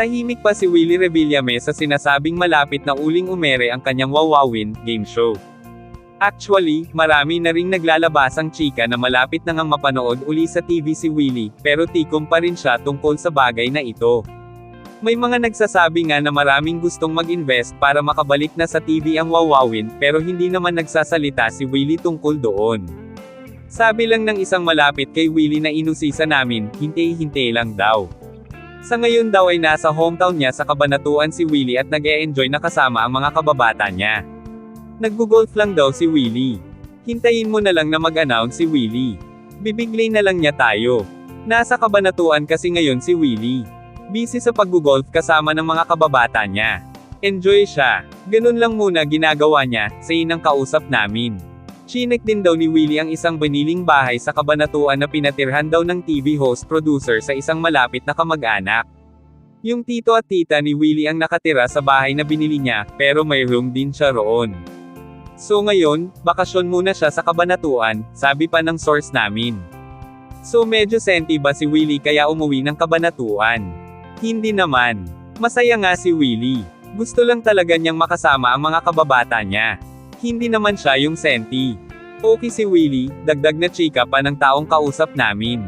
Tahimik pa si Willie Revillame sa sinasabing malapit na uling umere ang kanyang wawawin, game show. Actually, marami na ring naglalabasang chika na malapit na ngang mapanood uli sa TV si Willie, pero tikom pa rin siya tungkol sa bagay na ito. May mga nagsasabi nga na maraming gustong mag-invest para makabalik na sa TV ang wawawin, pero hindi naman nagsasalita si Willie tungkol doon. Sabi lang ng isang malapit kay Willie na inusisa namin, hintay-hintay lang daw. Sa ngayon daw ay nasa hometown niya sa Kabanatuan si Willie at nag -e enjoy na kasama ang mga kababata niya. Naggo-golf lang daw si Willie. Hintayin mo na lang na mag-announce si Willie. Bibiglay na lang niya tayo. Nasa Kabanatuan kasi ngayon si Willie. Busy sa pag-golf kasama ng mga kababata niya. Enjoy siya. Ganun lang muna ginagawa niya, sa inang kausap namin. Chinek din daw ni Willie ang isang baniling bahay sa kabanatuan na pinatirhan daw ng TV host producer sa isang malapit na kamag-anak. Yung tito at tita ni Willie ang nakatira sa bahay na binili niya, pero may room din siya roon. So ngayon, bakasyon muna siya sa kabanatuan, sabi pa ng source namin. So medyo senti ba si Willie kaya umuwi ng kabanatuan? Hindi naman. Masaya nga si Willie. Gusto lang talaga niyang makasama ang mga kababata niya. Hindi naman siya yung senti. Okay si Willie, dagdag na chika pa ng taong kausap namin.